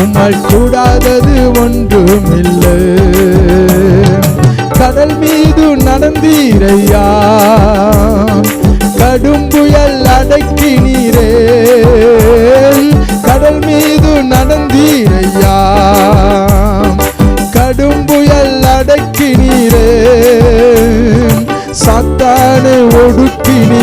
உம்மால் கூடாதது ஒன்றுமில்லை. கடல் மீது நடந்தீரையா? கடும் புயல் அடக்கி நீரே கடல் மீது நடந்தீரையா? கடும் புயல் அடக்கி நீரே சாத்தானை ஒடுக்கி நீ